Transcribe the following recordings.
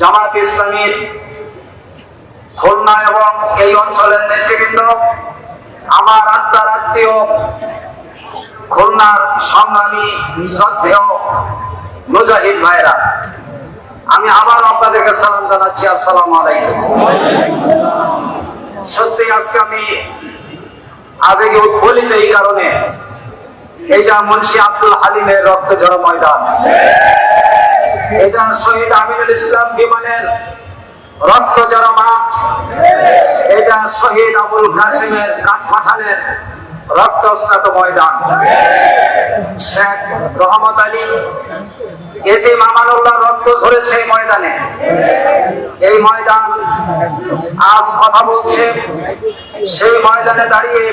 জামাত ইসলামীর খুলনা এবং এই অঞ্চলের নেতৃবৃন্দ, আমার আত্মার আত্মীয়, খুলনার সংগ্রামী, শ্রদ্ধেয় মুজাহিদ ভাইরা, আমি আবার আপনাদেরকে সালাম জানাচ্ছি, আসসালাম সত্যি আজকে আমি আবেগে উদ্বলিত এই কারণে এটা মুন্সি আব্দুল হালিমের রক্ত ঝড় ময়দান। এটা শহীদ আমিনুল ইসলাম বিমানের রক্ত ঝড় মাঠ এটা শহীদ আবুল কাসিমের কাঠপাঠানের রক্তস্নাত ময়দান। শেখ রহমত আলী এতে মামানুল্লাহ রক্ত ঝরেছে এই ময়দানে। এই ময়দান আজ কথা বলছে, সেই ময়দানে দাঁড়িয়ে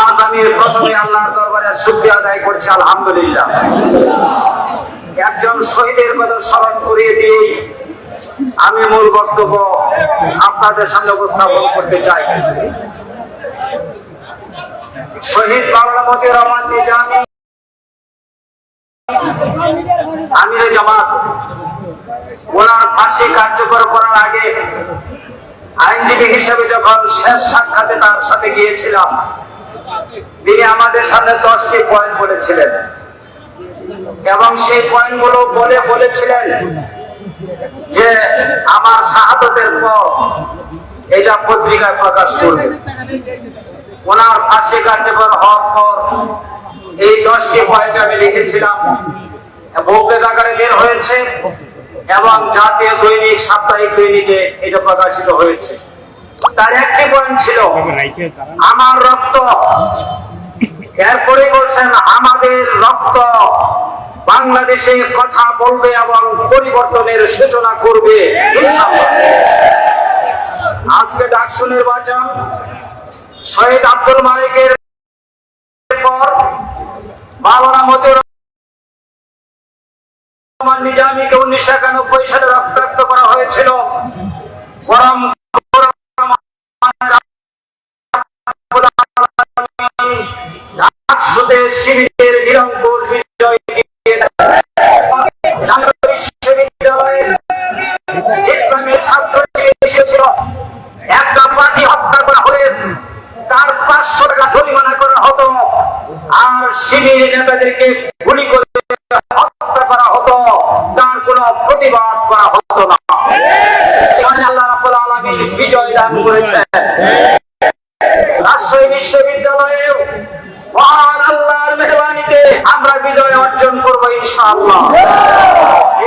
আজ আমি প্রথমে আল্লাহর দরবারে শুক্রিয়া আদায় করছি, আলহামদুলিল্লাহ। একজন শহীদের কথা স্মরণ করিয়ে দিয়েই আমি মূল বক্তব্য আপনাদের সামনে উপস্থাপন করতে চাই। শহীদ বাংলা মতি রহমান নিজামী আমিরে জামাত, ওনার ফাঁসি কার্যকর করার আগে আইনজীবী হিসেবে যখন শেষ সাক্ষাতে তার সাথে গিয়েছিলাম, তিনি আমাদের সামনে দশটি পয়েন্ট বলেছিলেন। এবং সেই পয়েন্টগুলো বলে বলেছিলেন যে আমার শাহাদতের পর এটা পত্রিকায় প্রকাশ করবে। ওনার ফাঁসি কার্যকর হওয়ার পর এই দশটি পয়েন্ট আমি লিখেছিলাম। বৌদ্ধ আকারে বের হয়েছে এবং জাতীয় দৈনিক সাপ্তাহিক দৈনিকে এটা প্রকাশিত হয়েছে। তার একটি পয়েন্ট ছিল, আমার রক্ত। এরপরে বলছেন, আমাদের রক্ত বাংলাদেশে কথা বলবে এবং পরিবর্তনের সূচনা করবে আজকে ডাকসু নির্বাচন, শহীদ আব্দুল মালিকের পর মাওলানা মতিউর রহমান নিজামীকে উনিশশো একানব্বই সালে রক্তাক্ত করা হয়েছিল। পরম ডাকসুতে শিবিরের নিরঙ্কুশ বিজয় দিয়ে জাতীয় বিশ্ববিদ্যালয়ের ইসলামের ছাত্র এসেছিল একটা পার্টি হত্যা করা হলে তার পাঁচশো টাকা জরিমানা করা হতো আর শিবির নেতাদেরকে গুলি করে হত্যা করা হতো, তার কোন প্রতিবাদ করা হতো না। বিজয় দান করেছেন। আল্লাহর মেহরবানিতে আমরা বিজয় অর্জন করব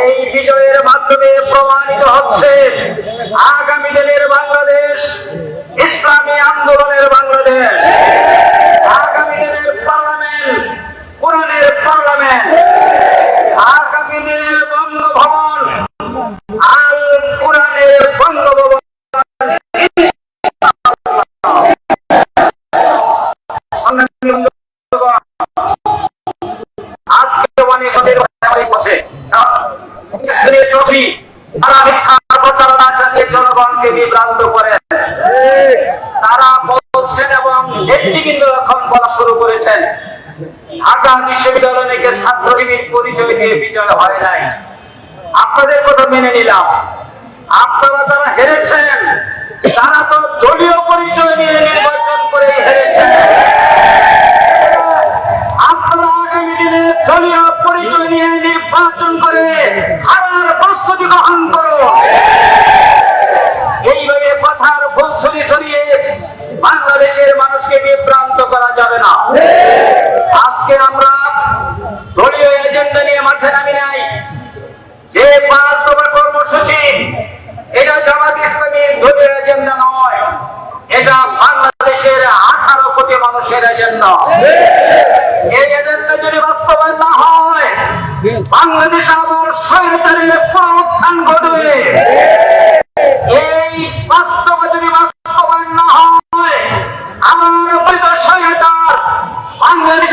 এই বিজয়ের মাধ্যমে প্রমাণিত হচ্ছে, আগামী দিনের তারা মিথ্যা প্রচারণা চালিয়ে জনগণকে বিভ্রান্ত করেন তারা বলছেন এবং নেতৃবৃন্দ এখন বলা শুরু করেছেন, ঢাকা বিশ্ববিদ্যালয় থেকে ছাত্রজীবীর পরিচয় দিয়ে বিজয় হয় নাই। আপনাদের কথা মেনে নিলাম। আপনারা যারা হেরেছেন, তারা তো দলীয় পরিচয় নিয়ে নির্বাচন করে হেরেছেন। আপনারা আগামী দিনে দলীয় পরিচয় নিয়ে নির্বাচন করে হারার প্রস্তুতি গ্রহণ করো এইভাবে কথার ফুলছড়ি ছড়িয়ে বাংলাদেশের মানুষকে বিভ্রান্ত করা যাবে না আজকে আমরা দলীয় এজেন্ডা নিয়ে মাঠে নামি নাই যে পাঁচ দফা কর্মসূচি এটা জামাত ইসলামীর দলীয় এজেন্ডা নয় এটা বাংলাদেশের আঠারো কোটি মানুষের এজেন্ডা এই এজেন্ডা যদি বাস্তবায়ন না হয় বাংলাদেশ আবার স্বৈরাচারের পুনরুত্থান ঘটবে এই বাস্তব যদি বাস্তবায়ন না হয় আমার বৈধ স্বৈরাচার বাংলাদেশে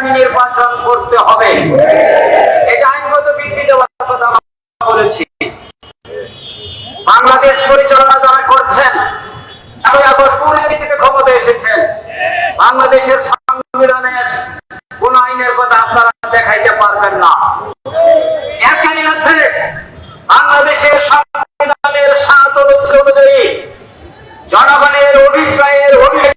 আগামী নির্বাচন করতে হবে। এটা আইনগত ভিত্তি দেওয়ার কথা বলেছি। বাংলাদেশ পরিচালনা যারা করছেন আবার ক্ষমতা এসেছেন। বাংলাদেশের সংবিধানের কোন আইনের কথা আপনারা দেখাইতে পারবেন না। একই আছে, বাংলাদেশের সংবিধানের সাত অনুচ্ছেদ অনুযায়ী জনগণের অভিপ্রায়ের অভিব্যক্তি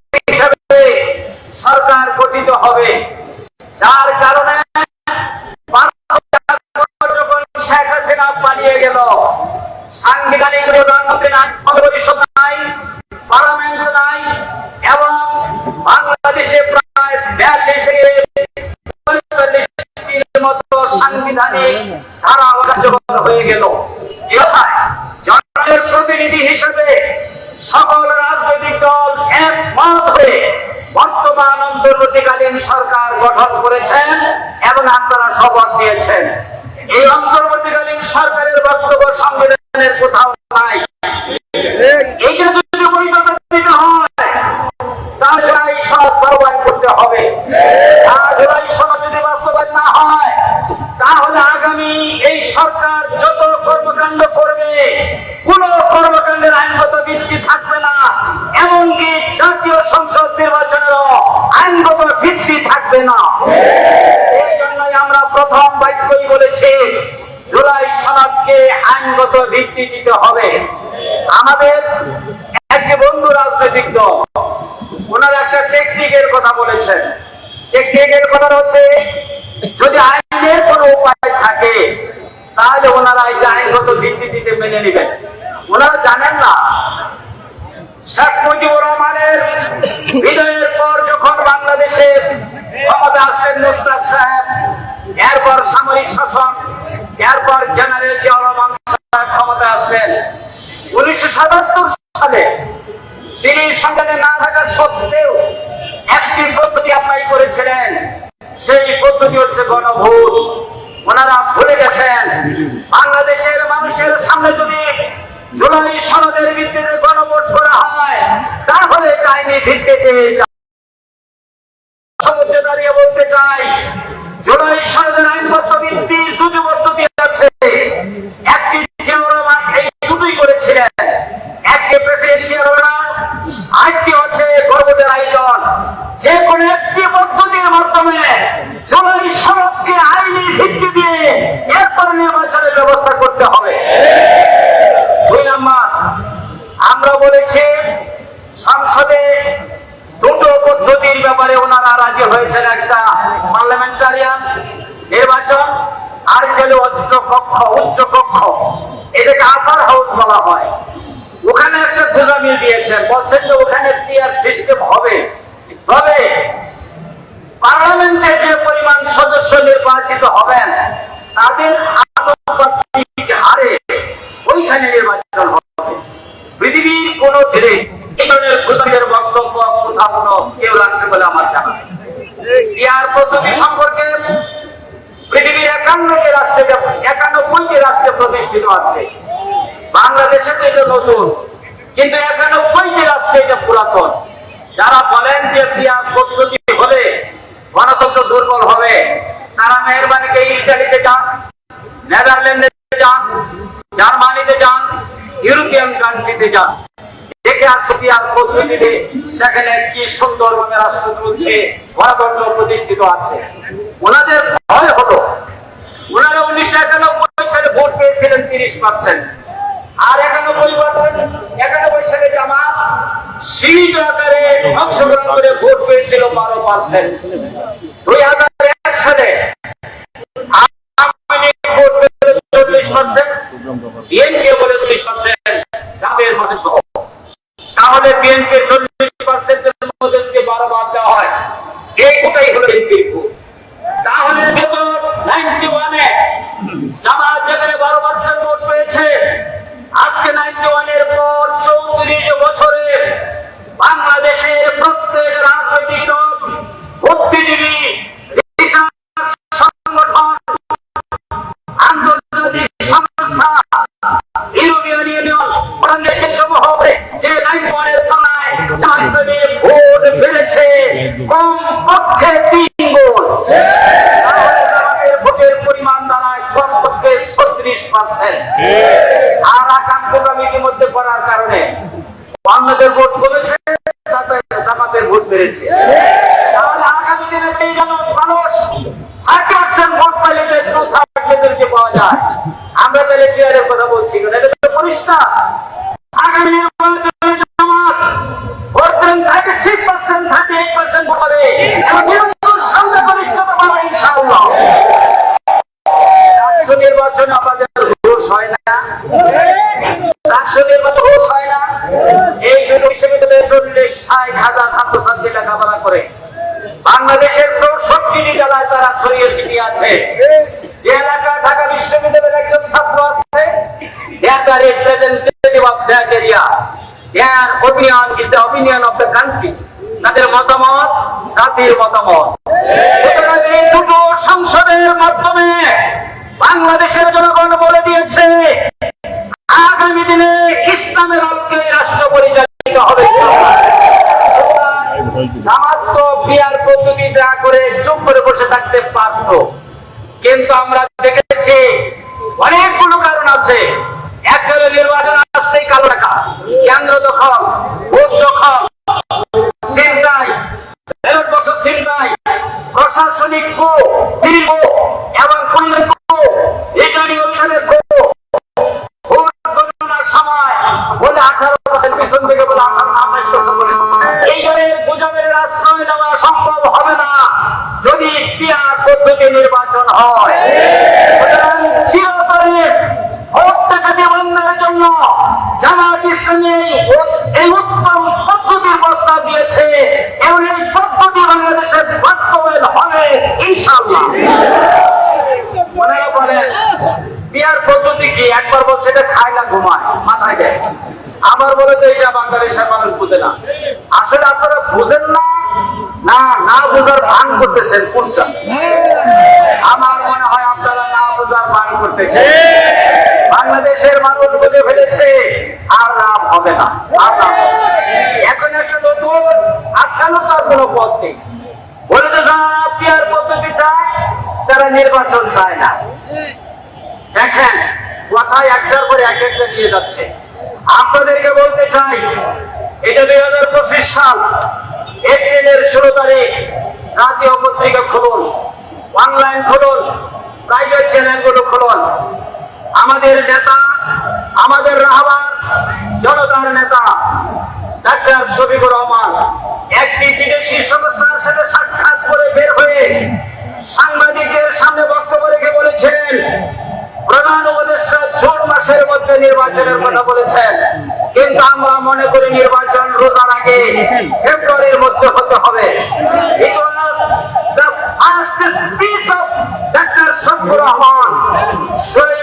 ধারা কার্যকর হয়ে গেল জনগণের প্রতিনিধি হিসেবে সকল রাজনৈতিক দল একমত হয়ে বর্তমান অন্তর্বর্তীকালীন সরকার গঠন করেছেন এবং আপনারা শপথ দিয়েছেন এই অন্তর্বর্তীকালীন সরকারের বক্তব্য সংবিধানের কোথাও নাই। আইনগত ভিত্তি দিতে হবে। আমাদের একটি বন্ধু রাজনৈতিক দল, ওনারা একটা টেকনিকের কথা বলেছেন। টেকনিকের কথা হচ্ছে, যদি আইনের কোনো উপায় থাকে, তাহলে ওনারা এই যে আইনগত ভিত্তিতে মেনে নেবেন। ওনারা জানেন না, শেখ মুজিবুর রহমানের বিজয়ের পর যখন বাংলাদেশে ক্ষমতা আসলেন নুসরাত সাহেব, এরপর সামরিক শাসন, এরপর জেনারেল জিয়াউর রহমান পদ্ধতি হচ্ছে গণভোট। ওনারা ভুলে গেছেন। বাংলাদেশের মানুষের সামনে যদি জুলাই সনদের ভিত্তিতে গণভোট করা হয় ভিত্তির দুটি পদ্ধতি আছে একটি করেছিলেন। একটি আয়োজন। যে কোনো একটি পদ্ধতির মাধ্যমে জুলাই সনদকে আইনি ভিত্তি দিয়ে এরপর নির্বাচনের ব্যবস্থা করতে হবে। দুই নম্বর, আমরা বলেছি সংসদে দুটো পদ্ধতির ব্যাপারে ওনারা রাজি হয়েছেন। একটা পার্লামেন্টারিয়ান নির্বাচন, আর গেলে উচ্চ কক্ষ উচ্চ কক্ষ এটাকে আপার হাউস বলা হয়। ওখানে একটা গোলামি দিয়েছেন। বলছেন যে ওখানে টিয়ার সিস্টেম হবে। তবে পার্লামেন্টে যে পরিমাণ সদস্য নির্বাচিত হবেন, তাদের আনুপাতিক হারে ওইখানে নির্বাচন হবে পৃথিবীর কোন দেশে এই ধরনের গোলামের বক্তব্য কোথাও কোনো কেউ রাখছে বলে আমার জানা। ইয়ার পদ্ধতি সম্পর্কে পৃথিবীর একান্নটি রাষ্ট্রে একানব্বইটি রাষ্ট্রে প্রতিষ্ঠিত আছে, বাংলাদেশে তো এটা নতুন, কিন্তু একানব্বইটি রাষ্ট্রে এটা পুরাতন যারা বলেন যে ক্রিয়া পদ্ধতি হলে গণতন্ত্র দুর্বল হবে। তারা মেহরবানিকে ইটালিতে যান নেদারল্যান্ডে যান জার্মানিতে যান ইউরোপিয়ান কান্ট্রিতে যান দেখে আসছে আর পদ্ধতিতে সেখানে কি সুন্দরভাবে রাষ্ট্র চলছে, গণতন্ত্র প্রতিষ্ঠিত আছে। ওনাদের ভয় হলো। ওনারা উনিশশো একানব্বই সালে ভোট পেয়েছিলেন তিরিশ পার্সেন্ট আর একানব্বই পার্সেন্ট, একানব্বই সালে জামাত সিট আকারে অংশগ্রহণ করে ভোট পেয়েছিল বারো পার্সেন্ট। দুই হাজার এক সালে তাহলে BNP Their opinion is the opinion of the country. তাদের মতামত, জাতির মতামত। সংসদের মাধ্যমে বাংলাদেশের জনগণ বলে দিয়েছে, আগামী দিনে ইসলামের আলোকে রাষ্ট্র পরিচালিত হবে। বিয়ার যা করে চুপ করে বসে থাকতে পারত কিন্তু আমরা দেখেছি অনেকগুলো কারণ আছে। হলো নির্বাচন আসতেই কালো টাকা কেন্দ্র দখল ভোট দখল সিন্তাই প্রশাসনিক এবং এই উত্তম পদ্ধতির প্রস্তাব দিয়েছে। এবং এই পদ্ধতি বাংলাদেশের বাস্তবায়ন হবে, ইনশাআল্লাহ। করে, বিয়ার পদ্ধতি কি? একবার বলছে এটা খায় না ঘুমায়, মাথায় দেয়। আবার বলে যে এটা বাংলাদেশের মানুষ বুঝে না। আসলে আপনারা বুঝেন না? না না বুঝার ভান করতেছেন কোনটা আমার মনে হয় আপনারা না বুঝার ভান করতেছেন। বাংলাদেশের মানুষ বুঝে ফেলেছে, আর লাভ হবে না, আর লাভ এখন একটা নতুন আটকানো তার কোনো পথ নেই। বলে তো পিয়ার পদ্ধতি চায় তারা নির্বাচন চায় না। দেখেন, কথায় একটার পরে এক একটা দিয়ে যাচ্ছে। আপনাদেরকে বলতে চাই, এটা দুই হাজার পঁচিশ সাল, এপ্রিলের ষোলো তারিখ, জাতীয় পত্রিকা খুলুন, অনলাইন খুলুন প্রাইভেট চ্যানেলগুলো খুলুন। আমাদের নেতা, আমাদের রাহবার জনতার নেতা, ডাক্তার শফিকুর রহমান, একটি বিদেশি সংস্থার সাথে সাক্ষাৎ করে বের হয়ে সাংবাদিকদের সামনে বক্তব্য রেখে বলেছেন, প্রধান উপদেষ্টা জুন মাসের মধ্যে নির্বাচনের কথা বলেছেন কিন্তু আমরা মনে করি নির্বাচন রোজার আগে ফেব্রুয়ারির মধ্যে হতে হবে first speech of Dr. Shafiqur Rahman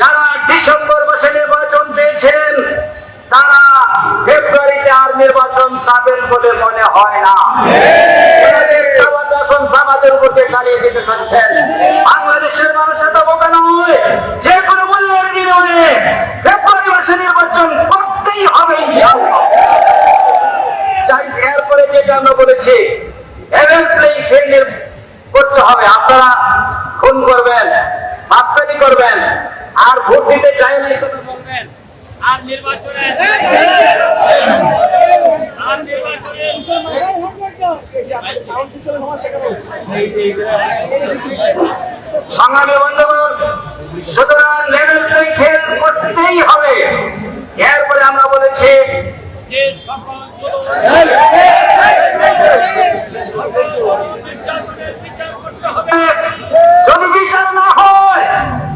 যারা ডিসেম্বর মাসে নির্বাচন চেয়েছেন, তারা ফেব্রুয়ারিতে আর নির্বাচন চাবেন বলে মনে হয় না। এখন চাচ্ছেন। বাংলাদেশের যে কোনো নির্বাচন করতেই হবে চাই এরপরে করতে হবে। আপনারা খুন করবেন, মাস্তানি করবেন। দিতে চাই না আর নির্বাচনে আর নির্বাচনে সংগ্রামী বন্ধুগণ সুতরাং লেভেল প্লেইং ফিল্ড করতেই হবে এরপরে আমরা বলেছি যে সকল বিচার করতে হবে যদি বিচার না হয়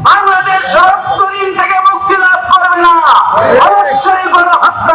বাংলাদেশ সত্তরিন থেকে মুক্তি লাভ করবে না অবশ্যই কোন হত্যার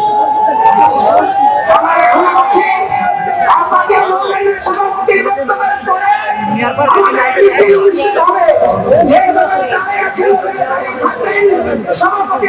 বারাকাতুহু সভাপতি